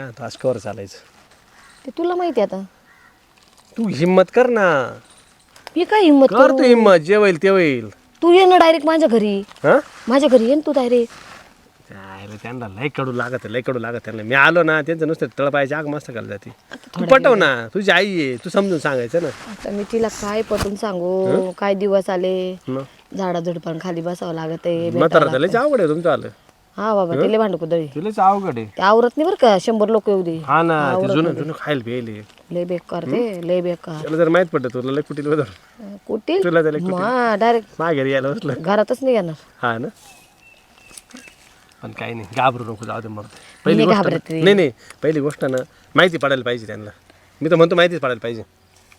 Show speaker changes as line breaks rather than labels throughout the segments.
आता चालायचं.
ते तुला माहिती आता.
तू हिम्मत कर ना.
मी काय हिंमत
कर
करू?
तू हिम्मत जे होईल ते होईल.
तू ये ना डायरेक्ट माझ्या घरी.
हा?
माझ्या घरी ये ना तू डायरेक्ट
त्यांना लय कडू लागत लय कडू लागत त्यांना. मी आलो ना त्यांचं नुसतं तळपायची आग मस्त घाल जाते. तू पटव ना तुझी आई आहे तू समजून सांगायचं ना.
आता मी तिला काय पटून सांगू? काय दिवस आले?
मग?
झाडा झुडपान खाली बसावं लागत आहे
म्हातारा अवघड आहे तुमचं आलं.
हा बाबा तिला भांडू कुदळी
तुलाच अवघड आहे.
ते आवरत नाही बरं का? शंभर लोक येऊ दे.
हा ना ते जुनं जुनं खायला प्यायले.
लय बेकार ते लय बेकार.
त्याला जर माहीत पडलं तुला लय कुठील बदल
कुठे
तुला त्याला
हा डायरेक्ट
माघारी यायला बसलं.
घरातच नाही येणार.
हा ना? पण काही नाही घाबरू नको जाऊ दे मग. पहिली
नाही
गोष्ट
घाबरत रे.
नाही नाही पहिली गोष्ट ना माहिती पडायला पाहिजे त्यांना. मी तर म्हणतो माहितीच पडायला पाहिजे.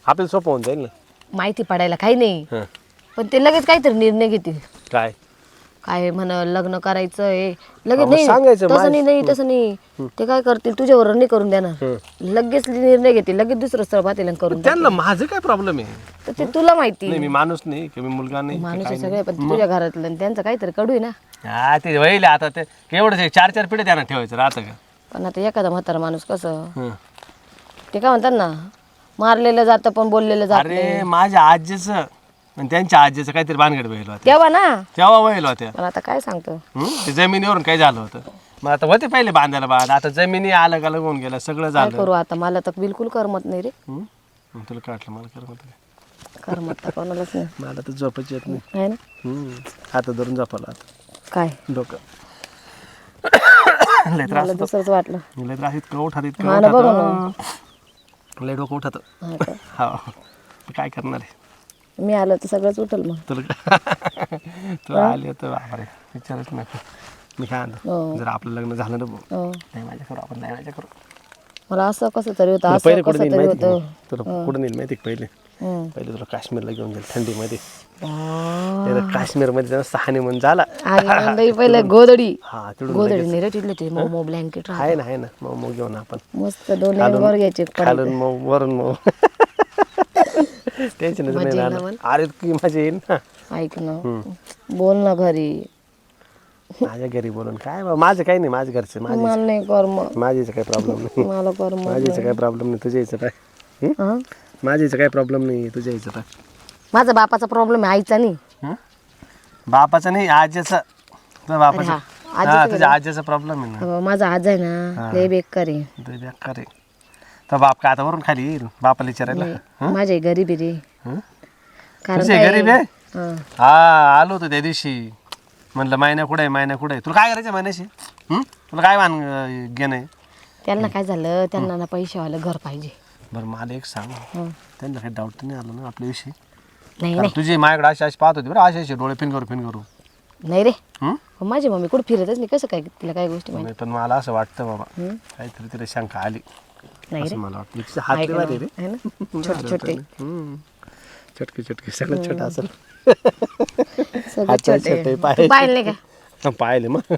आपल्याला सोपं होऊन जाईल ना.
माहिती पडायला काही नाही.
हां.
पण ते लगेच काहीतरी निर्णय घेतील.
काय?
काय म्हण लग्न करायचं आहे लगेच
अहो,
नाही
सांगायचं,
तसं नाही नाही तसं नाही. ते काय करतील तुझ्यावर नाही करून देणार. लगेच निर्णय घेतील लगेच दुसरं स्थळ पाहतील आणि करून
त्यांना माझं काय प्रॉब्लेम आहे.
तर ते तुला माहिती.
नाही मी माणूस नाही की मी मुलगा नाही
माणूस आहे सगळे पण तुझ्या घरातलं आणि त्यांचं काहीतरी कडू आहे ना.
हा ते वहिले आता ते एवढं चार चार पिढे त्यांना ठेवायचं राहतं का?
पण आता एखादा म्हातारा माणूस कसं?
हं.
ते काय म्हणतात ना मारलेलं जातं पण बोललेलं जात
अरे माझ्या आजीचं आणि त्यांच्या आजीचं काहीतरी भानगड वहिल होते.
तेव्हा ना?
तेव्हा वहिल होत्या
पण आता काय सांगतो?
हं? ते जमिनीवरून काय झालं होतं. मग आता होते पहिले बांधायला बांध आता जमिनी अलग अलग होऊन गेल्या सगळं
काय
झालं.
करू आता? मला तर बिलकुल करमत नाही रे.
हं? मग तुला काय वाटलं मला कर म्हणतो
करमत तर कोणालाच नाही.
मला तर झोपायची येत नाही.
आहे ना?
हं. हात धरून झोपायला आता.
काय?
डोकं. लय त्रास
मला दुसरंच वाटलं.
लय त्रास इतकं उठात इतकं
ना बघ
उठात लय डोकं उठत.
हा का?
हा. काय करणार आहे?
मी आलं तर सगळंच उठल मग.
तुला तू आली तर बापरे विचारच नको. मी काय म्हणतो
हो.
जर आपलं लग्न झालं ना भाऊ,
हो.
नाही माझ्या करू आपण नाही माझ्या करू.
मला असं कसं तरी होतं असं
पहिले कुठे
कसं
नेईल
तरी
माहिती आहे
होतं.
का? तुला कुठे नेईल माहिती का पहिले?
हम्म.
पहिले तुला काश्मीरला घेऊन गेल थंडीमध्ये.
आ.
ते काश्मीरमध्ये सहाने म्हणून झाला.
आणि पहिले गोदडी
हा तिकडून
गोदडी नाही रे तिथले ते मोमो ब्लँकेट
आहे ना आहे ना मग मग घेऊन आपण.
मस्त दोन वर घ्यायचे
खालून मग वरून मग टेन्शनच नाही
मजा येईल
राहणार अरे की मजा येईल ना?
ऐक ना. बोल ना घरी.
माझ्या घरी बोलून काय बा, माझं काही नाही माझ्या घरचं माझ्या
मला नाही कर्म.
माझ्याचं काही प्रॉब्लेम नाही.
मला कर्म
माझ्याचं काही प्रॉब्लेम नाही तुझ्या यायचं काय हं?
हा?
माझ्याचं काही प्रॉब्लेम नाही तुझ्या यायचं काय
माझा बापाचा प्रॉब्लेम आहे आईचा नाही.
हं? बापाचं नाही आज्याचं. तुझ्या बापाचं.
हा,
हा तुझ्या आज्याचा प्रॉब्लेम आहे ना.
अहो, माझा आज आहे ना लय बेकार आहे.
तुझ्या बेकार आहे. तर बाप का आता वरून खाली येईल? बापाला विचारायला?
माझी गरीबी रे.
हं?
कारण
तुझी
काय-
गरीब आहे?
हा.
हा आलो होतो त्या दिवशी. म्हणलं महिना कुठे आहे? महिना कुठे आहे? तुला काय करायचं महिन्याशी हं? तुला काय मान घेणं आहे?
त्यांना काय झालं? त्यांना ना पैशावालं घर पाहिजे.
बरं मला एक सांग.
हं.
त्यांना काही डाऊट नाही आलं ना आपल्याविषयी
नाही
कारण तुझी माझ्याकडे अशी अशी पाहत होती बरं अशी अशी डोळे फिन करू फिन करू
नाही नाही रे.
हं?
माझी मम्मी कुठं फिरतच नाही? कसं काय तिला काय गोष्टी माहिती?
नाही पण मला असं वाटतं बाबा.
हं?
काहीतरी तिला शंका आली.
नाही रे.
मला वाटतं. तिचे हात
ऐक
लय
ना,
भारी रे.
है ना? छोटे छोटे.
चटके चटके सगळं छोटं असेल
सगळे
हात
छोटे.
छोटे, पाय
तू पाहिले का?
पाहिले मग.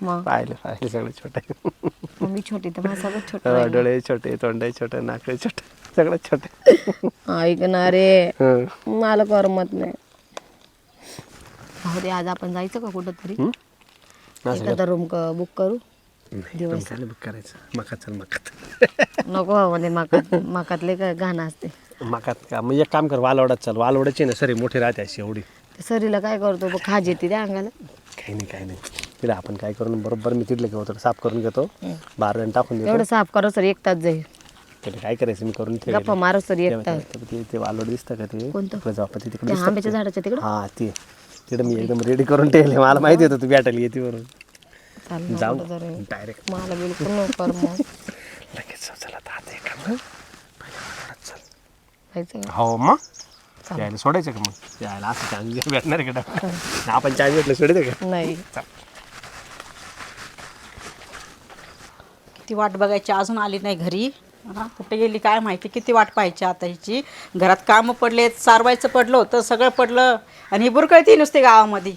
मग?
पाहिले पाहिले सगळे छोटे.
तर सगळं छोटं
हं, डोळे छोटे तोंड छोटे नाक छोटे सगळं छोटे.
ऐक ना रे.
हं.
मला करमत नाही. आज आपण जायचं का कुठं तरी?
असं
एखादा रूम बुक करू.
नाही करायचं. मकात चल मकात
नको मध्ये माकात माकातले काय गाणं असते.
मकात का? मग एक काम कर वालवडात चल. वालवडाची ना सरी मोठी राहते अशी एवढी.
ते सरीला काय करतो बघ खाज येते त्या अंगाला.
काही नाही काही नाही. तिला आपण काय करून बरोबर मी तिथलं घेऊ तर साफ करून घेतो. बारा जण टाकून देतो.
एवढं साफ करो सर एक तास जाईल.
तिला काय करायचं मी करून ठेवेल.
गप्पा मारो सर एक तास.
ते- ते वालवड दिसतं का ते?
कोणतं?
तिकडे जाऊ आपण तिकडे
त्या
दिसतं
आंब्याच्या झाडाच्या तिकडं?
हा ते. तिकडे मी एकदम रेडी करून ठेवले मला माहिती होतं तू बॅटल येते वरून
चाल ना
जाऊ. डायरेक्ट
मला बिलकुल नको कर्म
लगेच जाऊ चला आता आता एक काम कर. पहिले वालवडात चल.
जायचं का?
हो मग? यायला सोडायचं का मग? यायला असं चान्स भेटणार आहे का? आपण चान्स भेटलं सोडायचं का?
नाही.
किती वाट बघायची अजून आली नाही घरी. हा कुठे गेली काय माहिती? किती वाट पाहायची आता हिची? घरात कामं पडलेत सारवायचं पडलं होतं सगळं पडलं. आणि ही बुरकळती नुसते गावामध्ये.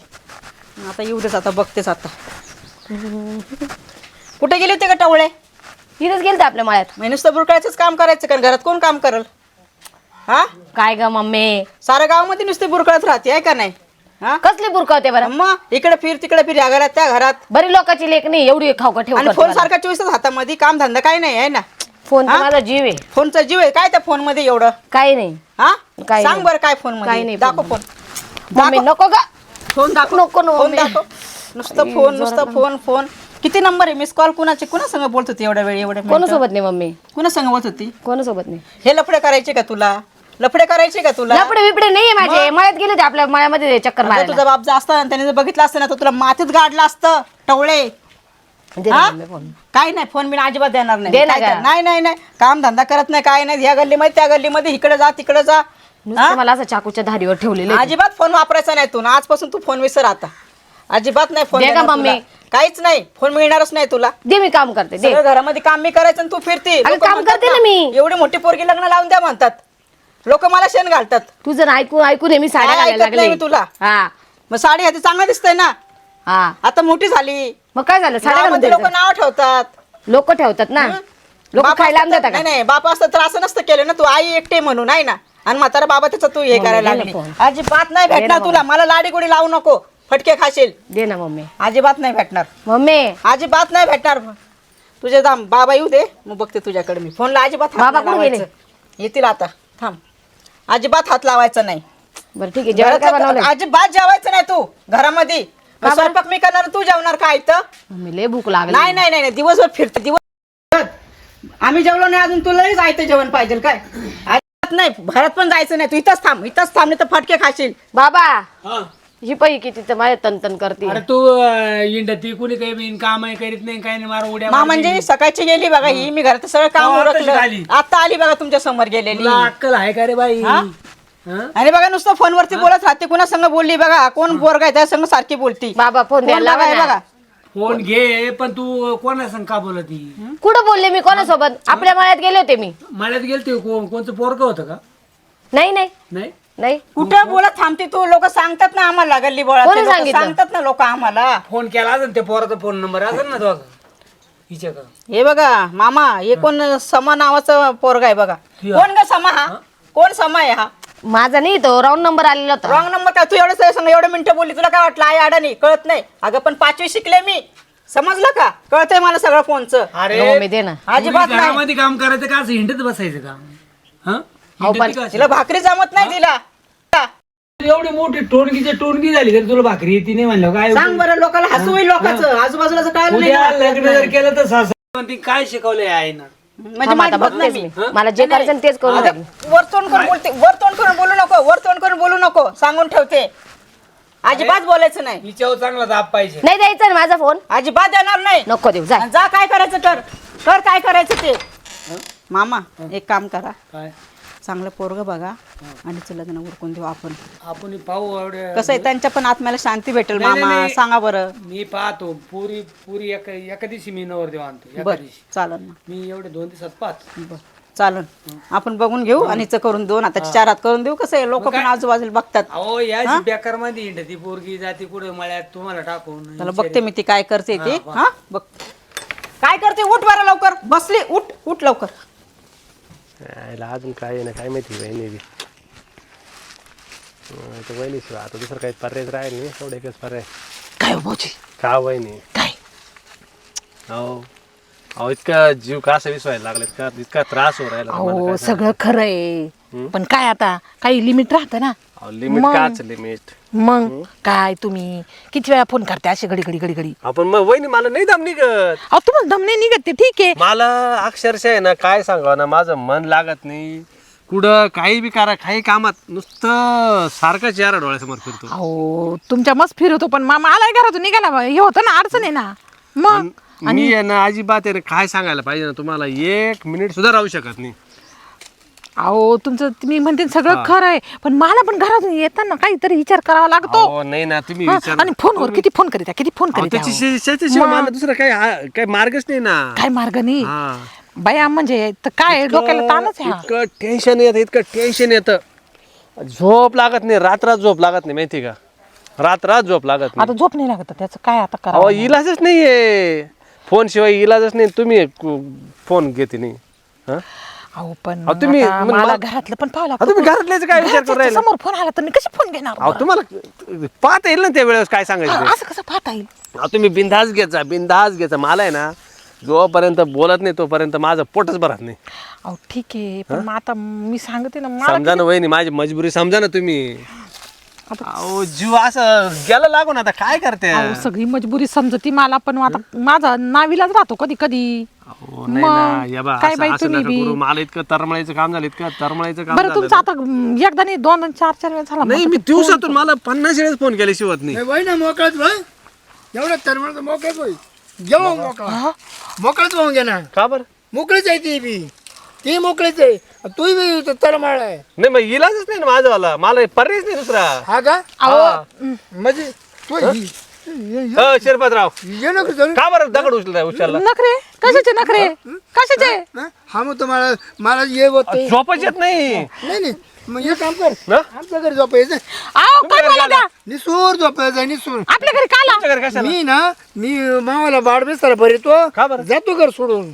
आता येऊ देच आता बघतेच आता. कुठे गेले होते का टवळे?
इथंच गेलते आपल्या माळ्यात.
मी नुसतं बुरकळायचंच काम करायचं कारण घरात कोण काम करल? हा?
काय ग मम्मी?
साऱ्या गावामध्ये नुसते बुरकळत राहते आहे का नाही? हा?
कसली बुरकावते बरं?
मग इकडे फिर तिकडे फिर या घरात त्या घरात.
बरी लोकांची लेख नाही एवढी खाऊ
आणि फोन सारखा चोवीस तास हातामध्ये काम धंदा काही नाही आहे ना?
फोन? माझा जीव आहे.
फोनचा जीव आहे काय त्या फोनमध्ये एवढं?
काही नाही.
हा?
काही
सांग
नाही.
बरं काय फोन
काही
मध्ये
नाही
दाखव
फोन. मम्मी
दाखव.
नको का
फोन दाखव.
नको ना
फोन
मम्मी.
दाखव. नुसतं फोन नुसतं फोन फोन. किती नंबर आहे? मिस कॉल कुणाचे? कुणा संग बोलत होती एवढ्या वेळ एवढ्या मिनिटं?
कोणासोबत नाही मम्मी?
कुणा संग बोलत होती?
कोणासोबत नाही.
हे लफडे करायचे का तुला? लफडे करायचे का तुला?
लपडे बिपडे नाही माझे. मळ्यात गेले होते आपल्या मळ्यामध्ये चक्कर
अगं,
मारायला.
तुझा बाप जा असता त्याने जर बघितलं असतं ना तर तुला मातीत गाडलं असतं. टवळे.
दे ना
हा?
Mummy phone.
काय नाही फोन मी अजिबात देणार नाही.
दे ना
काय
गं.
कर- नाही नाही नाही. काम धंदा करत नाही काय नाही. या गल्लीमध्ये त्या गल्लीमध्ये इकडे जा तिकडे जा.
नुसतं मला असं चाकूच्या धारीवर ठेवलेले
अजिबात फोन वापरायचा नाही तू. ना आजपासून तू फोन विसर आता. अजिबात नाही फोन
दे का
देणार
मम्मी?
तुला. काहीच नाही. फोन मिळणारच नाही तुला.
दे मी काम करते दे.
सगळं घरामध्ये काम मी करायचं आणि तू फिरती. लोकं
काम
म्हणतात
करते ना मी.
एवढी मोठी पोरगी लग्न लावून द्या म्हणतात. लोक मला शेण घालतात.
तू जर ऐकून ऐकून हे मी साड्या
काय
घालायला
ऐकत नाही
लागले.
मी तुला.
हा.
मग साडी ह्याची चांगलं दिसतंय ना.
हा.
आता मोठी झाली.
मग काय झालं? साड्या घालून
लोक. नाव ठेवतात.
लोक ठेवतात ना? लोक
बाप
खायला
असतं
आणतात
तर-
का?
नाही नाही बाप असतं तर असं नसतं केलं ना. तू आई एकटे म्हणून आहे ना? आणि म्हातारा बाबा त्याचा तू हे करायला लागली. अजिबात नाही भेटणार तुला. मला लाडी गोडी लावू नको. फटके खाशील.
दे ना मम्मी.
अजिबात नाही भेटणार.
मम्मी.
अजिबात नाही भेटणार. तुझे दाम बाबा येऊ दे. मग बघते तुझ्याकडे मी. फोनला अजिबात हात
बाबा
नाही
कुठे गेले?
लावायचं. येतील आता. थांब. अजिबात हात लावायचा नाही.
बरं ठीक आहे. जेवण काय
घरातलं-
बनवलं
अजिबात जेवायचं नाही तू. घरामध्ये. मग? स्वयंपाक मी करणार तू जेवणार काय तर
मम्मी लय भूक लागली.
नाही नाही नाही नाही, दिवसभर फिरते. दिवस आम्ही जेवलो नाही अजून. तुलाही जायचं जेवण पाहिजे काय? अजिबात नाही. घरात पण जायचं नाही. तू इथंच थांब. इथंच थांब. नाही तर फटके खाशील.
बाबा.
हा.
ही पै किती तर माझ्या तन करते.
अरे तू अं, इंडती कुणी काही बिन काम आहे करीत नाही काही नाही मारा उड्या
मा. म्हणजे सकाळची गेली बघा ही मी घरात सगळं काम
हो, आताच
उरकलं
आली.
आता आली बघा तुमच्यासमोर गेलेली.
तुला अक्कल आहे का रे बाई?
हा?
हा?
आणि बघा नुसतं फोनवरती बोलत राहते कुणा संग बोलली बघा कोण बोरगा आहे त्या संग सारखी बोलती.
बाबा फोन द्यायला
बघा,
लावा
हे
ना.
बघा.
फोन घे पण तू कोणा संग का बोलती
कुठं बोलले मी? कोणासोबत? आपल्या मळ्यात गेले होते मी.
मळ्यात गेलते कोण कोणचं पोरग होतं का?
नाही नाही.
नाही?
नाही?
कुठं बोलत थांबते तू? लोक सांगतात ना आम्हाला गल्ली
कोणी
बोळा
सांगितलं?
सांगतात ना लोक आम्हाला.
फोन केला असेल त्या पोराचा फोन नंबर असेल ना तो हिच्या का?
हे बघा मामा हे कोण समा नावाचं पोरगा आहे बघा. कोण ग समा हा? कोण समा आहे हा?
माझा नाही तो राऊंड नंबर आलेला होता.
रॉंग नंबर काय? तू एवढं सांग एवढे मिनिटं बोलली तुला काय वाटलं? आई आडा नाही कळत नाही. अगं पण पाचवी शिकले मी. समजलं का? कळतंय मला सगळं फोनचं.
अरे
मम्मी दे ना
अजिबात
तुम्ही
नाही.
घरामध्ये काम करायचं का? असं हिंडत बसायचं का? हा?
पण
का?
तिला भाकरी जमत नाही तिला.
एवढी मोठी टोणगीची टोणगी झाली तरी तुला भाकरी येते नाही म्हणलं काय
सांग बरं लोकांना हसू होईल लोकांचं. आजूबाजूला काय
उद्या लग्न जर केलं तर सासू म्हणते, काय शिकवलंय आहे ना
म्हणजे
थांब आता
माझी बदनामी.
बघतेच मी मला जे करायचं ना तेच करून
आता. वर तोंड करून बोलते वर तोंड करून बोलू नको वर तोंड करून बोलू नको. सांगून ठेवते. अजिबात बोलायचं नाही.
हिच्यावर चांगला दाब पाहिजे.
नाही द्यायचा ना माझा फोन?
अजिबात देणार नाही.
नको देऊ जा.
जा काय करायचं कर कर काय करायचं ते? मामा एक काम करा.
काय?
चांगलं पोरग बघा आणि तिचं लग्न उरकून देऊ आपण.
आपण पाहू एवढ्या
कसं आहे त्यांच्या पण आत्म्याला शांती भेटेल
नाही,
मामा.
नाही.
सांगा बरं.
मी पाहतो. पुरी पुरी एका एका दिवशी मी नवर देऊ आणतो. एका
बर
दिवशी.
चालन ना.
मी एवढे दोन दिवसात पाच
बर चालन आपण बघून घेऊ आणि हिचं करून दोन आता चार हात करून देऊ. कसं आहे लोक पण आजूबाजूला बघतात.
अहो या बेकारमध्ये हिंडती पोरगी. जाती कुठे मळ्यात तुम्हाला टाकून.
चला बघते मी ती काय करते ती. हा बघ. काय करते? उठ बरं लवकर. बसली. उठ उठ लवकर.
यायला अजून काय आहे ना काय माहिती वहिनी बी तर वहिनीशिवाय आता दुसरं काही पर्यायच राहील नाही एवढं एकच पर्याय
काय हो भाऊजी
का वहिनी
काय
अहो अहो इतका जीव का असं विसवायला लागला इतका इतका त्रास हो राहिला तुम्हाला
अहो
काय
सगळं खरं आहे पण काय आता काही लिमिट राहतं ना.
अहो लिमिट काच लिमिट
मग काय तुम्ही? किती वेळा फोन करते अशी घडी घडी घडी घडी?
आपण मग वहिनी मला नाही दम निघत.
अहो तुम्हाला दम नाही निघत ते ठीक आहे.
मला अक्षरशः आहे ना काय सांगावं ना माझं मन लागत नाही. कुठं काही बी करा काही कामात नुसतं सारखंच यारा डोळ्यासमोर फिरतो.
अहो तुमच्या मस्त फिरवतो पण मामा आलाय घरातून निघाला बा. हे होतं ना अडचण आहे ना. मग?
मी आहे ना अजिबात आहे ना काय सांगायला पाहिजे ना तुम्हाला एक मिनिट सुद्धा राहू शकत नाही.
अहो तुमचं मी म्हणते सगळं खरं आहे. पण मला पण घरातून येताना काहीतरी विचार करावा लागतो.
अहो, नाही ना तुम्ही
हा,
विचार
आणि फोनवर किती फोन करीत्या किती फोन
अहो,
करीत्या
त्याची
अहो.
त्याच्याशिवाय मला दुसरा काही हा- काही मार्गच नाही ना.
काय मार्ग नाही?
हा.
बाया म्हणजे तर काय डोक्याला ताणच आहे हा.
इतकं टेन्शन येतं इतकं टेन्शन येतं. झोप लागत नाही रात्रात झोप लागत नाही माहिती का? रात्रात झोप लागत नाही.
आता झोप नाही लागत त्याचं काय आता
अहो
करावं
इलाजच नाहीये. फोन शिवाय इलाजच नाही तुम्ही फोन घेते नाही. हा?
अहो पण
अहो, तुम्ही-
आता
मग
मला
मला-
घरातलं पण पाहावं
अहो, तुम्ही घरातल्याचं काय विचार करू राहिला?
समोर फोन आला तर मी कशी फोन घेणार
अहो
बरं?
तुम्हाला पाहता येईल ना त्या वेळेस काय सांगायचं ते.
असं कसं पाहता येईल
अहो, तुम्ही बिंदास घ्यायचा बिंदास घ्यायचा मला आहे ना जोपर्यंत बोलत नाही तोपर्यंत माझं पोटच भरत नाही
अहो ठीक आहे पण मग आता मी सांगते ना मला
समजा ना वहिनी माझी मजबुरी समजा ना तुम्ही अहो जीव असं गेला लागून आता काय करते?
अहो, सगळी मजबुरी समजती मला पण आता माझा नावीलाच राहतो कधी कधी
अहो, नाही ना या बा,
काय
असं-
बाई
असं
तुम्ही
नका
बी?
करू. मला इतकं तरमळायचं काम झालं इतकं तरमळायचं काम
बरं
झालं
तुमचं आता अं, एकदा नाही दोन आणि चार चार वेळा झाला
नाही मी दिवसातून मला पन्नास वेळेस फोन केले शिवत नाही
वय ना मोकळाच वय एवढं तरमळ मोकळाच वय जेव्हा मोकळा. मोकळाच होऊन घे ना
का बरं?
मोकळीच आहे ती बी. ती मोकळीच आहे. तू बी तरमाळ आहे.
नाही मग इलाजच नाही ना माझं मला पर्यायच नाही दुसरा.
हा का?
हा.
म्हणजे तू ही- ये-
शिरपतराव.
ये- नको जाऊ.
का बरं दगड उचलता उचलला
नखरे? कशाचे नखरे? कशाचे?
हा? हा? मग तुम्हाला मला ये होत नाही
झोपच येत नाही.
नाही मग हे काम कर.
ना?
आमच्या घरी झोपायचं
काय
निसूर झोपायचं निसूर.
आपल्या घरी काला
तुमच्या घरी कशाला?
मी ना मी मावाला बाड बेसारा भरितो.
का बरं?
जातो घर सोडून.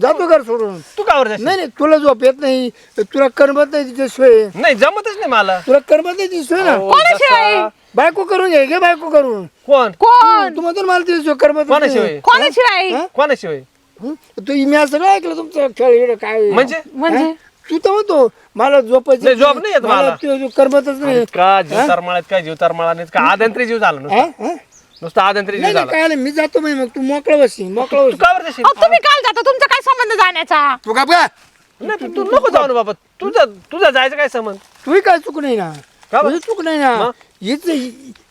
जातो घर सोडून.
तू का बरं जाशील?
नाही नाही तुला झोप येत नाही. तुला करमत नाही तिची सोय.
नाही जमतच नाही मला.
तुला करमत नाही तिची सोय ना.
अहो,
कोणाशिवाय?
जसा-
बायको करून घे घे बायको करून.
कोण?
कोण?
तू म्हणतो ना मला तिची सोय करमत नाही.
कोणाशिवाय?
कोणाशिवाय?
कोणाशिवाय?
हं? तू मी असं सगळं ऐकलं तुमचं खेळ इकडं काय?
म्हणजे?
म्हणजे?
तू तर म्हणतो मला झोपायचं
नाही, झोप नाही येत मला.
ते करमतच नाही.
का जीव तरमाळ्यात काय जीव तरमाळा नाही का आदंत्री जीव झाला नुसतं?
हा? हा?
नुसतं आदंत्री
नाही नाही,
झाला.
काय नाही, मी जातो मग तू मोकळा बसी मोकळा
तू
बसी
का बरं जाशील
अहो, तुम्ही काल जाता तुमचा काय संबंध जाण्याचा?
तू का बघा
नाही पण तू नको जाऊ ना बाबा. तुझा तुझा जायचं काय संबंध?
तुही काय चूक नाही ना.
का बरं?
चूक नाही ना
मग?
हिच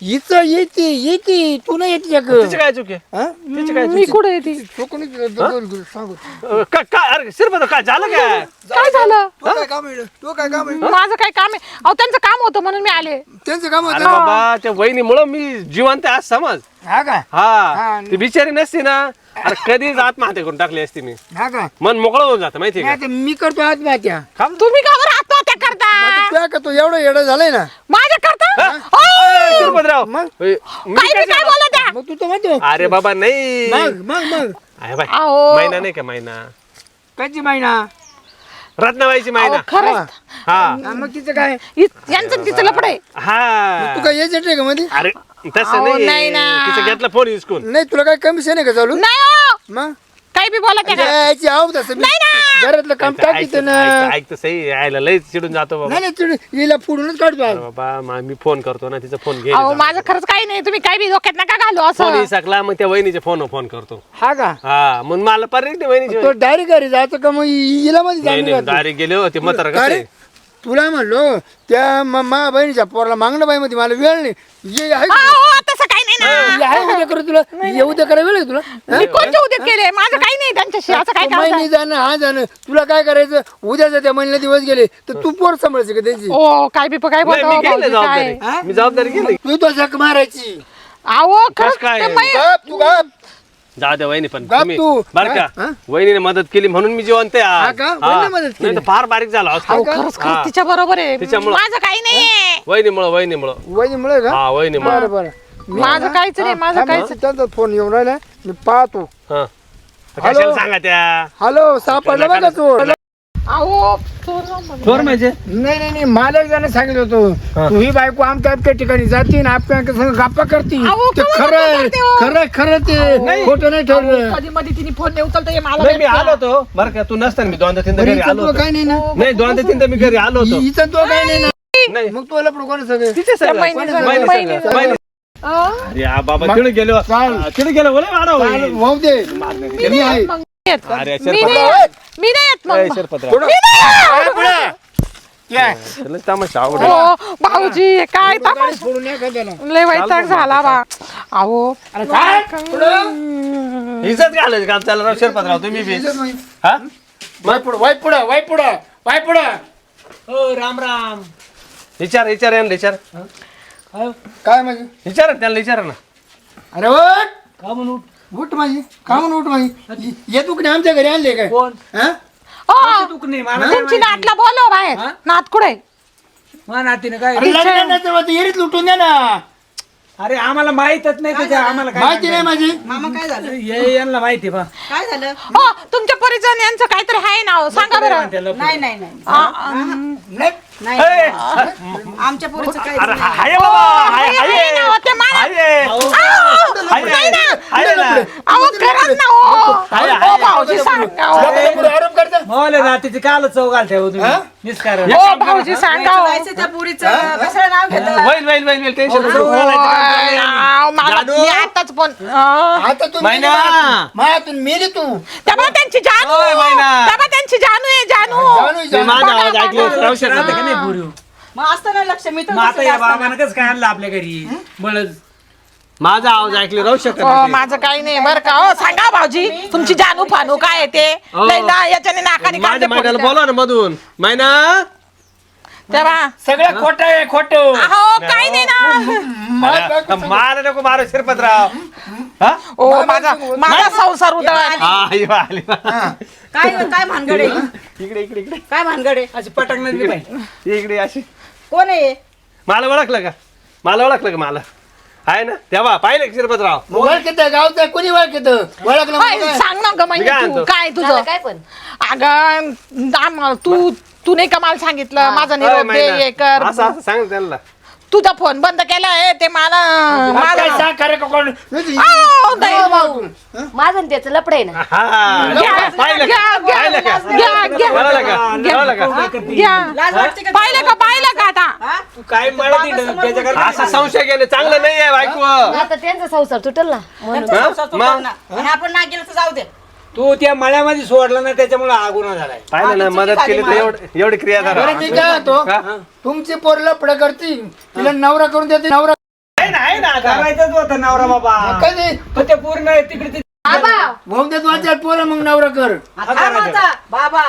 हिच येते येते तू नाही येते जग
तिची काय चुकी
हा?
तिची काय
मी कुठे येते
चूक सांगू
अं, का काय अरे शिरपत काय झालं काय
काय झालं
तू काय काम आहे तू काय काम आहे
माझं काय काम आहे अहो त्यांचं काम होतं म्हणून मी आले
त्यांचं काम
अरे
होतं
बाबा त्या वहिनीमुळं मी जिवंत आहे आज समज
हा का
हा
हा.
ती बिचारी नसती ना अरे कधीच आत्महत्या करून टाकली असती मी
हा का
मन मोकळं होऊन जातं माहिती
नाही
का
आता मी करतो आत्महत्या
का
तुम्ही का बरं करता
तुया का तो? एवढं येडं झालंय ना.
माझ्या करता?
अय, शिरपतराव
मग?
अय, मी
काय
काय
बी काय बोला त्या
मग तू तर म्हणतो
अरे बाबा नाही.
मग मग मग.
आहे बाय
अहो.
महिना नाही का महिना?
कधी महिना?
रत्नाबाईची महिना.
अहो, खरंच.
हा.
हा, मग तिचं काय?
इ- यांचं तिचं लपड आहे.
हा.
तू काय एजंट आहे का मध्ये
अरे तसं
अहो,
नाही.
नाही ना.
तिचं घेतला फोन हिसकून
नाही तुला काय कमिशन आहे का चालू?
नाही हो.
मग?
काय बी बोला त्या
यायची आहो तसं मी
नाही ना.
घरातलं काम टाकीत ना.
ऐकतं सही यायला लय चिडून जातो बाबा.
नाही नाही हिला फोडूनच काढतो आज.
बाबा मा- मी फोन करतो ना तिचा फोन घे
अहो माझं खरंच काही नाही. तुम्ही काय बी डोक्यात नका घालू
फोन
असं
हिसकला मग त्या वहिनीच्या फोन फोन करतो.
हा का?
हा मग मला पर्याय नाही वहिनीची.
तो डायरेक्ट घरी जायचं का मग हिला मध्ये
नाही नाही डायरेक्ट गेले होते म्हातारा
अरे
आहे?
तुला म्हणलो त्या म- बहिणीच्या पोराला मागणं बाई मध्ये मला वेळ नाही. ये आहे का?
अहो, तसं काही नाही ना.
आहे उद्या करू तुला? ये उद्या करा वेळ आहे तुला?
मी कोणत्या उद्या केले? माझं काही नाही त्यांच्याशी. असं काय
महिने जाणं हा जाणं. तुला काय करायचं? उद्या जर त्या महिन्याला दिवस गेले तर तू पोर सांभाळायचं का त्यांची?
ओ काय बी काय
नाही, मी
बोलतो काय?
जबाबदारी. मी जबाबदारी गेली
तू तो झक मारायची.
अहो खरंच
काय?
ते मै-
गप तू गप.
जा द्या वहिनी पण तुम्ही
तू.
बर
हा?
का वहिनीने मदत केली म्हणून मी जिवंत आहे आज.
का?
हा.
वहिनीने मदत केली?
नाही तर फार बारीक झाला असतो.
खरंच
हा.
तिच्या बरोबर आहे.
तिच्यामुळं.
माझं काही नाहीये.
वहिनीमुळं वहिनीमुळं.
वहिनीमुळे का?
हा वहिनीमुळं.
बरं.
माझं काहीच नाही
हा,
माझं काहीच
त्यांचा फोन येऊन राहिला मी पाहतो.
हा. कशाला सांगा त्या?
हॅलो सापडला बघा तू
अहो चोर
म्हणजे?
नाही नाही नाही मला एक जण सांगितलं होतं तू ही बायको आमच्या आमच्या ठिकाणी जाती ना आपल्या संग गप्पा करती.
अहो,
ते खरं
हो?
खरं खरं ते खोटं नाही ठरलं.
कधी मध्ये तिने फोन नाही उचलता मला
नाही मी
भेटला.
आलो होतो. बरं का तू नसताना मी दोनदा तीनदा
घरी
आलो
तो
होतो.
काही नाही ना.
नाही दोनदा तीनदा मी घरी आलो होतो.
हि- इथं तो काही नाही ना.
नाही.
मग तुला पण कोण सगळं.
महिने. महिने- अरे बाबा तिकडे गेलो
चाल.
तिकडे गेलो बोला वाढव
चाल, वाहू दे मी आहे
मग मी येत.
अरे
मी नाही
शिरपतराव
येत. मी नाही येत मग
शिरपतराव
पुढं. पुढं, पुढं. या.
तमाशा आवड
हो भाऊजी काय
गाडी
तपास
सोडून या एखाद्याला.
लय वैताग झाला बा अहो
अरे काय? पुढं.
इज्जत घालायची काम चाललं राव शिरपतराव तुम्ही बी
इज्जत नाही.
हा
वाय पुढं वाय पुढं वाय पुढं वाय पुढं
हो राम राम विचार विचार यांना विचार
काय म्हणजे?
विचार त्यांना विचारा ना.
अरे उठ! का म्हणून उठ? माझी. का म्हणून उठ माझी? ये तू आमच्या घरी आणले काय?
कोण?
हो?
नाही मला
तुमची नाटला बोलव बाहेर. नात कुठे?
माझ्या नातीने काय?
अरे लग्नानंतर मग ते येरीत लुटून द्या ना.
अरे आम्हाला माहितच नाही त्याच्या आम्हाला काय
माहिती नाही माझी.
मामा काय झालं?
हे यांना माहिती आहे बा
काय झालं?
हो तुमच्या परिचय यांचं काहीतरी आहे ना हो. सांगा बरं.
त्याला
नाही नाही नाही.
आ, आ,
नाही.
नाही नाही. आमच्या पोरीचं काय
अरे हा- हाय बाबा हाय
आहे, आहे
हाय
ना हो, ते मला-
हाय
आहो,
हाय
नाही ना.
हाय ना
अहो, करत ना हो.
आहे,
हो,
आहे.
भाऊजी सांगा हो.
लोकांना पुढे आरोप करता
मावले जातीची काल चव घालते हो तुम्ही निस्कारण
हो भाऊजी सांगा हो.
जायचं त्या पोरीचं कशाला नाव घेतं
होईल होईल होईल होईल टेन्शन
ओय, आव, मला-
जाणू.
मी आताच पण अं,
आता तू
मैना.
मायातून मेली तू
तेव्हा त्यांची
मैना.
तेव्हा त्यांची
माझा आवाज ऐकले राहू शकत
राहते का?
नाही
नाही पुरी
मग असतं ना लक्ष? मी तर
मग आता
नसते
या
असताना.
बाबानं कसं काय आणलं आपल्या घरी? बळच
माझा आवाज ऐकले राहू शकत
हो
नाही.
माझं काही नाही बरं का? हो सांगा भाऊजी तुमची जानू फानू काय आहे ते?
हो.
लय ना याच्याने नाकाने
माझ्या. बोला ना मधून. मैना?
तेव्हा?
सगळं खोट आहे खोट.
अहो काही नाही ना.
मार नको मारो शिरपतराव. हा?
ओ माझा माझा संसार
हा, आई वा, आली वा.
काय काय भानगड आहे?
इकडे इकडे इकडे.
काय भानगड आहे?
अशी पटकन दिली पाहिजे
इकडे अशी.
कोण आहे
मला ओळखलं का? मला ओळखलं का मला? आहे ना? तेव्हा पाहिलं का शिरपतराव?
ओळखत गावचं कोणी ओळखत? ओळखलं
होय,
काय?
सांग ना ग
मी काय
म्हणजे तू? काय
झालं
तुझं?
काय पण?
अगं आम- तू तू नाही का मला सांगितलं? माझा
अय,
निरोप दे
मैना.
कर.
असं असं सांग त्यांना.
तुझा फोन बंद केलाय ते मला
का कोण
नाही.
भाऊ माझं आणि त्याचं लपड आहे ना
हा
घ्या,
पाहिलं
घ्या,
का
घ्या,
पाहिलं का
घ्या, घ्या.
कळलं का कळलं का
घ्या.
लाज वाटते का
पाहिलं का पाहिलं का आता?
तू काय त्याच्याकडे
असा संशय गेले चांगलं नाहीये बायको
आता त्यांचा संसार तुटल ना म्हणून
हा? मग?
ना. आणि आपण नाही गेलं तर जाऊ दे
तू त्या मळ्यामध्ये सोडला ना त्याच्यामुळे हा गुन्हा झालाय.
पाहिलं ना मदत
झाली
केली तर. एवढ- एवढी क्रिया
बरं
करा.
मी काय होतो? तुमची पोर लपड करती तिला नवरा करून देते नवरा
करायचंच होतं नवरा बाबा.
कधी?
पण ते पूर्ण तिकडे ते-
बाबा!
भाऊ देत वाचाल पोरं मग नवरा कर?
बाबा.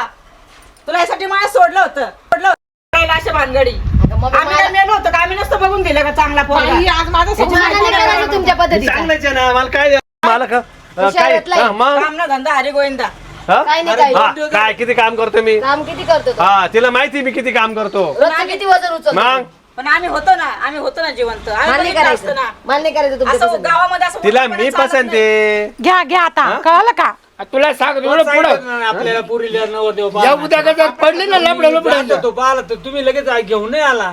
तुला यासाठी मला सोडलं होतं. सोडलं होतं. अशा भानगडी. आम्ही काय मेलो होतो का? आम्ही नसतं बघून दिलं का चांगला पोरगा?
बाई, आज माझा संसार
मला नाही करायचं तुमच्या पद्धतीचा.
चांगलंच आहे ना मला काय मला का अं, काय?
शहरातला आहे.
हा, मग?
काम ना धंदा हरी गोविंदा.
हा?
काय नाही काय
हा, काय किती काम करतो मी?
काम किती करतो तो?
हा तिला माहिती मी किती काम करतो.
रोजचं किती वजन उचलतो?
मग?
पण आम्ही होतो ना आम्ही होतो ना जिवंत. आम्ही बघितलं असतं
करायचं.
ना.
मला नाही करायचं तुमच्या
असं
पद्धतीचं.
गावामध्ये असं
तिला मी
चालत
पसंत
नाही.
आहे.
घ्या घ्या आता. कळलं का?
तुला सांग एवढं पुढं.
सांगितलं ना आपल्याला पुरीला नवरदेव
या उद्या कसं पडले ना लपड लपड
तो पाहिला तर तुम्ही लगेच घेऊन नाही आला.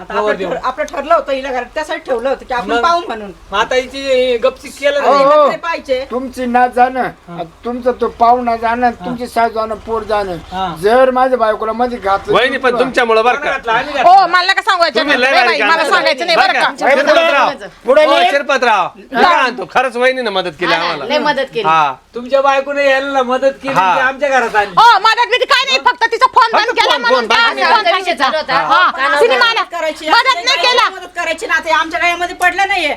आता आपलं ठर- आपलं ठरलं होतं हिला घरात त्यासाठी ठेवलं होतं की आपण
मग?
पाहू म्हणून.
माताईची गपचित केलं
हो,
नाही.
हो.
नखरे पाहिजे
तुमची ना जाणं तुमचं तो पाहुणा जाणं तुमची सास जाणं पोर
हा.
जाणं जर माझ्या बायकोला मध्ये घातलं
वहिनी पण तुमच्यामुळे बरं का?
घातलं, आम्ही
हो मला का सांगायचं?
तुम्ही लय
नाही,
भारी
बाई, मला सांगायचं नाही बरं का?
शिरपतराव
पुढे
हो,
ये.
शिरपतराव मी काय म्हणतो खरंच वहिनीने मदत केली
लय
आम्हाला.
मदत केली.
हा.
तुमच्या बायकोने यायला मदत केली
हा.
ती आमच्या घरात आली
हो मदत बिदत काय नाही फक्त तिचा फोन बंद
फक्त
केला म्हणून
बंद
आम्ही
विषय होता.
हा. तिने. मला
करायची
मदत नाही केला.
मदत करायची ना ते आमच्या पडलं नाहीये?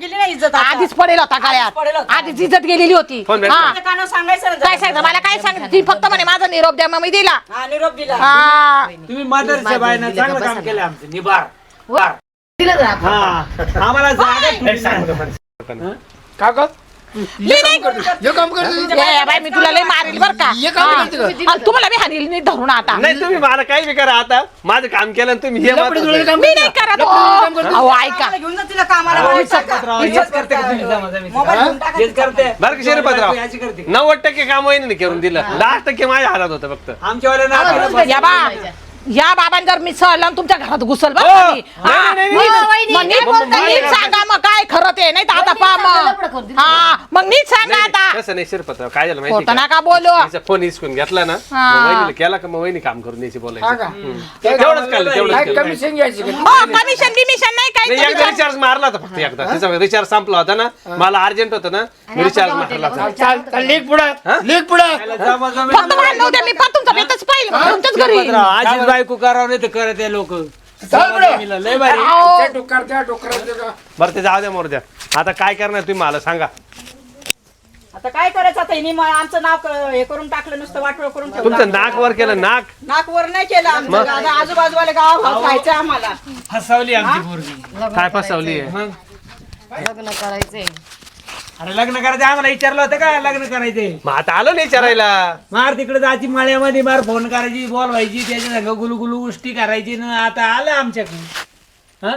गेली नाही इज्जत आता.
आधीच पडेल होता
आधीच पडेल
गळ्यात
होता.
आधीच इज्जत गेलेली होती.
फोन.
हा.
कानावर सांगायचं ना
काय. सांगतं मला काय सांगत ती फक्त म्हणे माझा निरोप द्या मग मी दिला.
हा निरोप दिला.
हा.
तुम्ही मदरच्या बायनं चांगलं काम केलं आमचं. निबार निबार.
दिलं जरा. आपण.
हा. आम्हाला जागा
मी नाही
हे काम करतो
ए, बाई मी तुला लय मारेल बर का
हे काम
हा.
करते का?
आणि तुम्हाला मी हानील नाही धरून आता
नाही तुम्ही मला काही बी करा आता माझं काम केलं आणि तुम्ही हे
लपडी
महत्वाचं
जुळी
आहे.
काम
मी नाही? करत
काम
हो.
करते.
अहो ऐका
कामाला घेऊन जा तिला कामाला
हो,
बोलायचं
इज्जत करतो,
का?
इज्जत
इज्जत
करते का
करते.
तुम्ही जमा-जमीची?
मोबाईल घेऊन टाका
हेच करते
बरं का शिरपतराव
याची करते.
नव्वद टक्के काम वहिनीने करून दिलं दहा टक्के माझ्या हातात होतं फक्त
आमच्या वाल्या
या बा. या बाबां जर मिसळलं आणि तुमच्या घरात घुसल बरं
हो.
का मी. हा,
नाही, नाही,
नीट-
नाही. वहिनी,
मग नीट? नीट सांगा मग काय खरं ते. नाही तर आता पा मग. हा मग नीट सांगा
नाही,
आता.
तसं नाही शिरपतराव काय झालं माहिती
खोटं
का?
बोलू.
फोन हिसकून घेतला ना
हा.
वहिनीला केला का? मग वहिनी काम करून द्यायची
हा
बोलायचं
का?
तेवढंच काढलं तेवढंच
काय
केलं.
कमिशन घ्यायची का?
हो कमिशन बिमिशन नाही
नाही
काही
एकदा रिचार्ज मारला होता फक्त एकदा. तिचा रिचार्ज संपला होता ना. मला अर्जंट होतं ना मी रिचार्ज मारला होता.
चाल चाल चाल, लेख पुढं लेख पुढं.
जमा-जमी-
फक्त भांडण होते मी पण तुमचं बेतच पाहिलं. तुमच्याच घरी.
शिरपतराव, बायको करावं नाही तर करत आहे लोक. लय भारी
त्या त्या.
बरं ते जाऊ द्या मोर द्या. आता काय करणार तुम्ही मला सांगा.
आता काय करायचं आता? हिने आमचं नाव क- हे करून टाकलं नुसतं वाटोळ करून ठेवलं.
तुमचं नाक वर केलं नाक?
नाक वर नाही केलं आमचं. आता आजूबाजूवाले गाव खायचं आम्हाला.
फसवली आमची पोरगी.
काय फसवली आहे?
मग?
लग्न करायचंय.
अरे लग्न करायचं आम्हाला विचारलं होतं का लग्न करायचे?
मग आता आलो नाही विचारायला.
मार तिकडे जायची माळ्यामध्ये मार फोन करायची बोलवायची त्याच्या संग गुलू गुलू उष्टी करायची ना आता आलं आमच्याकडे हा?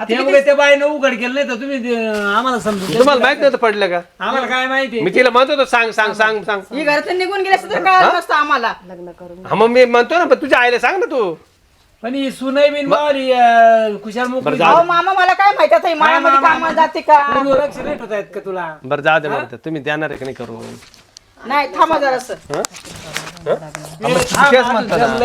आता
ते
किती-
उगा त्या बाईनं उघड केलं नाही तर तुम्ही ते, आम्हाला समजू
तुम्हाला माहीत नव्हतं पडलं का?
आम्हाला काय माहिती?
मी तिला म्हणतो होतो, सांग सांग सांग सांग.
ही घरातून निघून गेले असते तर कळलं नसतं आम्हाला.
लग्न करून.
हा मग मी म्हणतो ना पण तुझ्या आईला सांग ना तू.
पण ही सुनई बिन अं, खुशाल मोकळी.
अहो मामा मला काय माहिती आता ही मायामध्ये
मामा,
काम. जाते का?
तू लक्ष नाही ठेवता येत का तुला?
बरं जाऊ दे बरं तुम्ही देणार आहे का नाही करू
नाही थांबा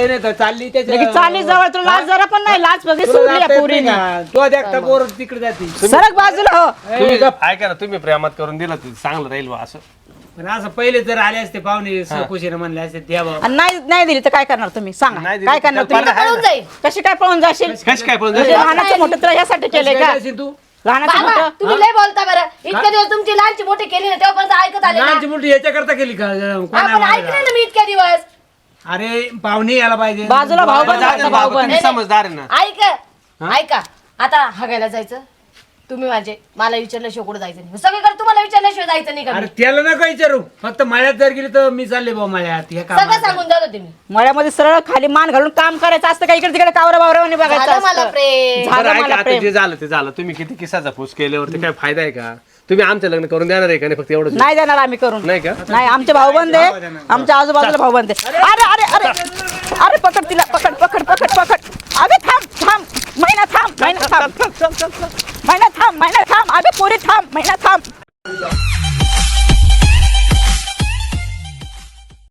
नाही तर चालली
जवळ तुला लाज जरा पण नाही लाज बघे
तुला
सोडली पोरीने.
का? तू देखता पोर तिकडे जाते.
सरक बाजूला हो.
तुम्ही ऐका ना तुम्ही प्रेमात करून दिलं चांगलं राहील बा असं.
पण असं पहिले जर आले असते पाहुणे खुशीने म्हणले असते द्या बाबा.
आणि नाही नाही दिली तर काय करणार तुम्ही? सांगा.
नाही दिली
काय
तर
करणार तुम्ही?
पळून जाईल
कशी काय पळून जाशील?
कशी काय पण
म्हणजे लहानाचं मोठं तुला यासाठी केलंय का?
तू?
लहानाचं
बाबा
मोठं
तुम्ही लय बोलता बरं. इतके दिवस तुमची लहानची मोठी केली ना तेव्हापर्यंत ऐकत आले ना
लहानची मुलगी याच्या करता केली का अं, कोणा
आपण
मागायला?
ऐकलं ना मी इतके दिवस.
अरे पाहुणे यायला पाहिजे.
बाजूला भाऊ
बरं, जाऊ दे ना
भाऊ
बाबा, तुम्ही समजदार आहे ना.
ऐक ऐका. आता हागायला जायचं. तुम्ही माझे मला विचारल्याशिवाय कुठं जायचं नाही. सगळीकडे तुम्हाला विचारल्याशिवाय जायचं नाही का
अरे
मी?
त्याला नका विचारू. फक्त मळ्यात जर गेली तर मी चालले भाऊ मळ्यात. हे
सगळं सांगून जात होते मी.
मळ्यामध्ये सरळ खाली मान घालून काम करायचं असतं का? इकडे तिकडे कावरा बावरावाने बघायचं
झालं मला
असतं.
प्रेम.
झालं
बरं, ऐका,
मला
आता
प्रेम.
जे झालं ते झालं. तुम्ही किती किसाचा फूस केल्यावरती काय फायदा आहे का? तुम्ही आमचं लग्न करून देणार आहे का नाही? फक्त एवढं
नाही देणार आम्ही करून.
नाही का?
नाही आमचे भाऊ बंदे आमच्या आजूबाजूला भाऊ बंदे अरे अरे अरे. अरे पकड तिला पकड पकड पकड पकड. थांब थांब. महिना थांब महिना थांब महिना थांब महिना थांब अगं पोरी थांब महिना थांब